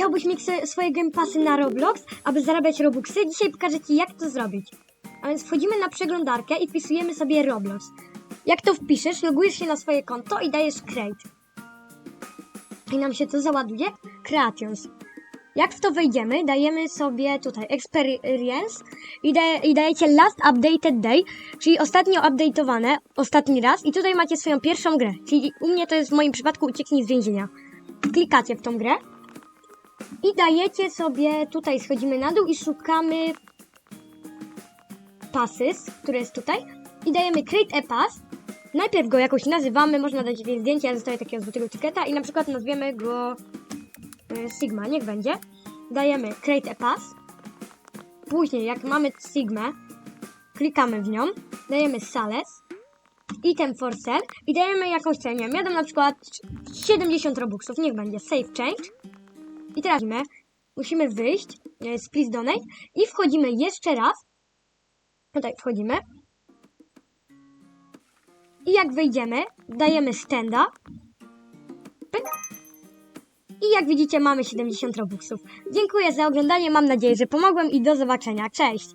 Chciałbyś mieć swoje Game Passy na Roblox, aby zarabiać Robuxy? Dzisiaj pokażę Ci, jak to zrobić. A więc wchodzimy na przeglądarkę i wpisujemy sobie Roblox. Jak to wpiszesz, logujesz się na swoje konto i dajesz Create. I nam się to załaduje. Creations. Jak w to wejdziemy, dajemy sobie tutaj Experience i, daje, i dajecie Last Updated Day, czyli ostatnio update'owane, ostatni raz i tutaj macie swoją pierwszą grę, czyli u mnie to jest w moim przypadku Ucieknij z więzienia. Klikacie w tą grę i dajecie sobie, tutaj schodzimy na dół i szukamy pasys, który jest tutaj i dajemy Create a Pass. Najpierw go jakoś nazywamy, można dać jakieś zdjęcie, ja zostawię takiego złotego etykieta i na przykład nazwiemy go e, Sigma, niech będzie. Dajemy Create a Pass. Później, jak mamy Sigmę, klikamy w nią, dajemy Sales, Item for Sale i dajemy jakąś cenę. Ja dam na przykład 70 robuxów, niech będzie Save Change. I teraz musimy, musimy wyjść e, z Please Donate i wchodzimy jeszcze raz. Tutaj wchodzimy. I jak wejdziemy, dajemy standa. Pyk. I jak widzicie, mamy 70 robuxów. Dziękuję za oglądanie, mam nadzieję, że pomogłem i do zobaczenia. Cześć!